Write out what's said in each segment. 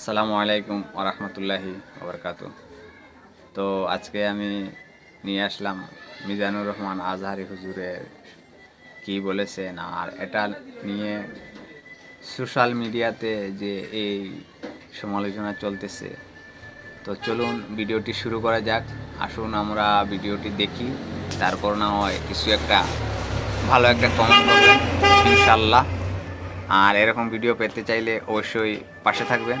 আসসালামু আলাইকুম ওরহমতুল্লাহি ওবরকাত তো আজকে আমি নিয়ে আসলাম মিজানুর রহমান আজহারি হুজুরের কি বলেছেন আর এটা নিয়ে সোশ্যাল মিডিয়াতে যে এই সমালোচনা চলতেছে। তো চলুন ভিডিওটি শুরু করা যাক। আসুন আমরা ভিডিওটি দেখি, তারপর না হয় কিছু একটা ভালো একটা কমেন্ট করবেন ইনশাল্লাহ আর এরকম ভিডিও পেতে চাইলে অবশ্যই পাশে থাকবেন।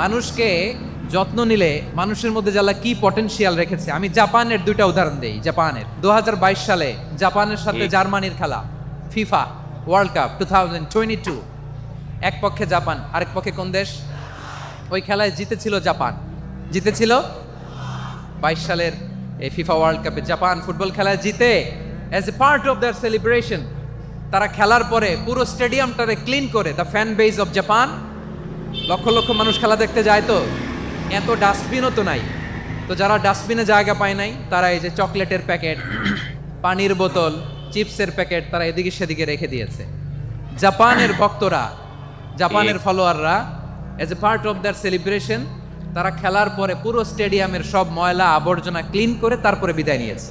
মানুষকে যত্ন নিলে মানুষের মধ্যে জ্বালা কি পটেনশিয়াল রেখেছে আমি জাপানের দুইটা উদাহরণ দেই জাপানের। দুহাজার বাইশ সালে জাপানের সাথে জার্মানির খেলা FIFA world cup two thousand twenty two এক পক্ষে জাপান আরেক পক্ষে কোন দেশ? ওই খেলায় জিতেছিল জাপান। জিতেছিল বাইশ সালের এই ফিফা ওয়ার্ল্ড কাপে জাপান ফুটবল খেলায় জিতে। As a part of their celebration তারা খেলার পরে পুরো স্টেডিয়ামটারে ক্লিন করে the fan base of Japan লক্ষ লক্ষ মানুষ খেলা দেখতে যায় তো। এত ডাস্টবিনও তো নাই। তো যারা ডাস্টবিনে জায়গা পায় নাই তারা এই যে চকলেটের প্যাকেট পানির বোতল চিপসের প্যাকেট তারা এদিকে সেদিকে রেখে দিয়েছে। জাপানের ভক্তরা জাপানের ফলোয়াররা as a part of their celebration তারা খেলার পরে পুরো স্টেডিয়ামের সব ময়লা আবর্জনা ক্লিন করে তারপরে বিদায় নিয়েছে।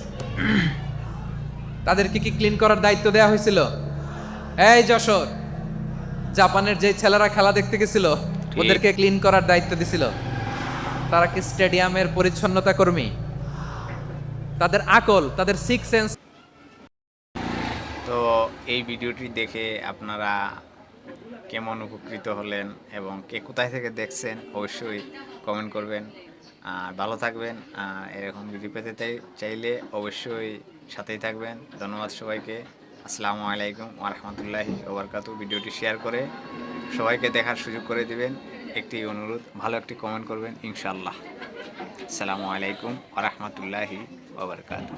তাদেরকে কি কি ক্লিন করার দায়িত্ব দেওয়া হয়েছিল? এই যশোর জাপানের যে ছেলেরা খেলা দেখতে গেছিল। ওদেরকে ক্লিন করার দায়িত্ব দিছিল। তারা কি স্টেডিয়ামের পরিচ্ছন্নতা কর্মী? তাদের আকল তাদের সিক্স সেন্স তো এই ভিডিওটি দেখে আপনারা কেমন উপকৃত হলেন এবং কে কোথায় থেকে দেখছেন অবশ্যই কমেন্ট করবেন। আর ভালো থাকবেন। এরকম ভিডিও পেতে চাইলে অবশ্যই সাথেই থাকবেন। ধন্যবাদ সবাইকে। আসসালামু আলাইকুম ওরহমতুল্লাহি ওবরকাতু। ভিডিওটি শেয়ার করে সবাইকে দেখার সুযোগ করে দিবেন। একটি অনুরোধ, ভালো একটি কমেন্ট করবেন ইনশাল্লাহ আসসালামু আলাইকুম ওরহমতুল্লাহি ওবরকাতু।